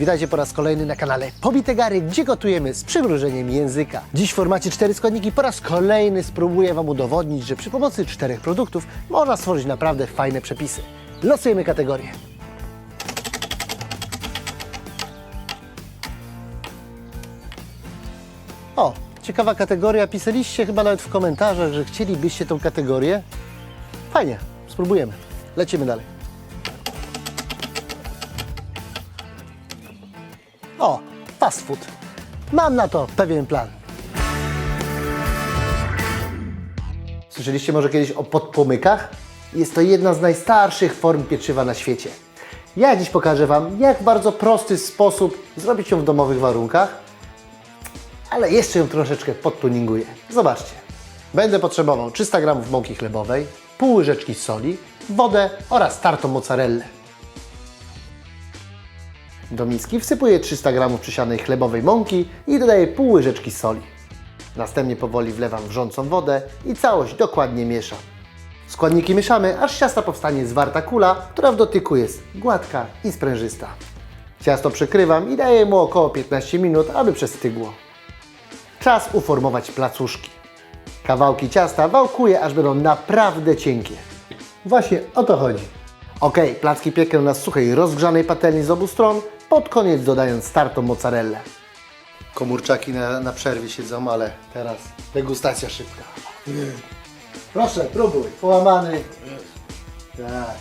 Witajcie po raz kolejny na kanale Pobite Gary, gdzie gotujemy z przymrużeniem języka. Dziś w formacie 4 składniki po raz kolejny spróbuję Wam udowodnić, że przy pomocy czterech produktów można stworzyć naprawdę fajne przepisy. Losujemy kategorię. O, ciekawa kategoria. Pisaliście chyba nawet w komentarzach, że chcielibyście tą kategorię. Fajnie, spróbujemy. Lecimy dalej. O, fast food. Mam na to pewien plan. Słyszeliście może kiedyś o podpłomykach? Jest to jedna z najstarszych form pieczywa na świecie. Ja dziś pokażę Wam, jak bardzo prosty sposób zrobić ją w domowych warunkach, ale jeszcze ją troszeczkę podtuninguję. Zobaczcie. Będę potrzebował 300 g mąki chlebowej, pół łyżeczki soli, wodę oraz tartą mozzarellę. Do miski wsypuję 300 g przysianej chlebowej mąki i dodaję pół łyżeczki soli. Następnie powoli wlewam wrzącą wodę i całość dokładnie mieszam. Składniki mieszamy, aż ciasta powstanie zwarta kula, która w dotyku jest gładka i sprężysta. Ciasto przykrywam i daję mu około 15 minut, aby przestygło. Czas uformować placuszki. Kawałki ciasta wałkuję, aż będą naprawdę cienkie. Właśnie o to chodzi. Ok, placki piekę na suchej, rozgrzanej patelni z obu stron, pod koniec dodając startą mozzarellę. Komórczaki na, na przerwie siedzą, ale teraz degustacja szybka. Proszę, próbuj. Połamany. Tak.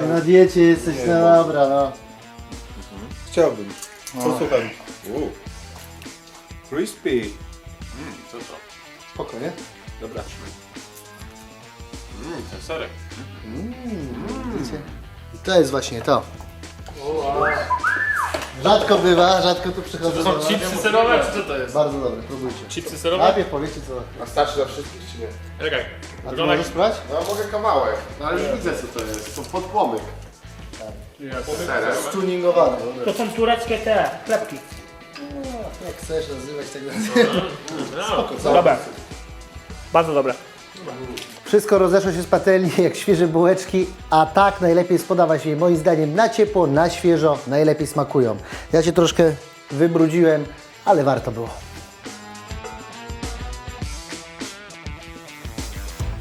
Ty na diecie jesteś, no dobra, no. Chciałbym. Posłucham. Uuu. Crispy. Mm, co to? Spoko, nie? Dobra. Mmm, ten serek. Widzicie? I to jest właśnie to. Rzadko bywa, rzadko tu przychodzę. To są do- chipsy serowe, czy co to jest? Bardzo dobre, próbujcie. Chipsy serowe? Najpierw powiedzcie co. A starczy dla wszystkich czy nie? Czekaj. A ty Wygląda możesz spróbować? No mogę kawałek. No ale już widzę co to jest. To podpłomyk. Serem. Tuningowane. To są tureckie te chlebki. Jak chcesz nazywać tego. No, Dobre. Bardzo dobre. Wszystko rozeszło się z patelni jak świeże bułeczki, a tak najlepiej spodawać je moim zdaniem na ciepło, na świeżo, najlepiej smakują. Ja się troszkę wybrudziłem, ale warto było.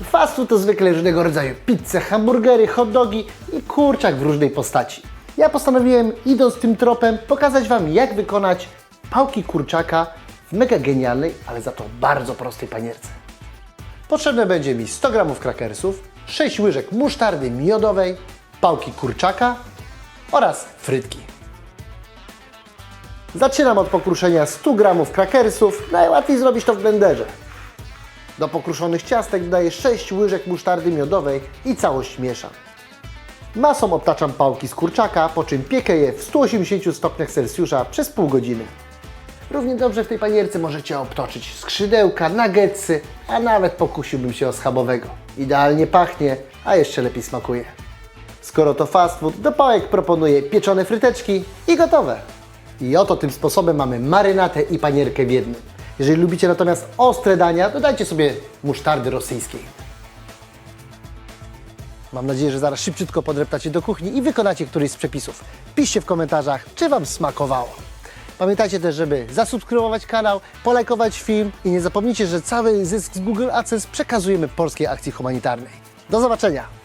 Fast food to zwykle różnego rodzaju pizze, hamburgery, hot dogi i kurczak w różnej postaci. Ja postanowiłem, idąc tym tropem, pokazać Wam, jak wykonać pałki kurczaka w mega genialnej, ale za to bardzo prostej panierce. Potrzebne będzie mi 100 g krakersów, 6 łyżek musztardy miodowej, pałki kurczaka oraz frytki. Zaczynam od pokruszenia 100 g krakersów, najłatwiej zrobić to w blenderze. Do pokruszonych ciastek dodaję 6 łyżek musztardy miodowej i całość mieszam. Masą obtaczam pałki z kurczaka, po czym piekę je w 180 stopniach Celsjusza przez pół godziny. Równie dobrze w tej panierce możecie obtoczyć skrzydełka, nuggetsy, a nawet pokusiłbym się o schabowego. Idealnie pachnie, a jeszcze lepiej smakuje. Skoro to fast food, do pałek proponuję pieczone fryteczki i gotowe. I oto tym sposobem mamy marynatę i panierkę w jednym. Jeżeli lubicie natomiast ostre dania, dodajcie sobie musztardy rosyjskiej. Mam nadzieję, że zaraz szybciutko podreptacie do kuchni i wykonacie któryś z przepisów. Piszcie w komentarzach, czy Wam smakowało. Pamiętajcie też, żeby zasubskrybować kanał, polajkować film i nie zapomnijcie, że cały zysk z Google AdSense przekazujemy polskiej akcji humanitarnej. Do zobaczenia!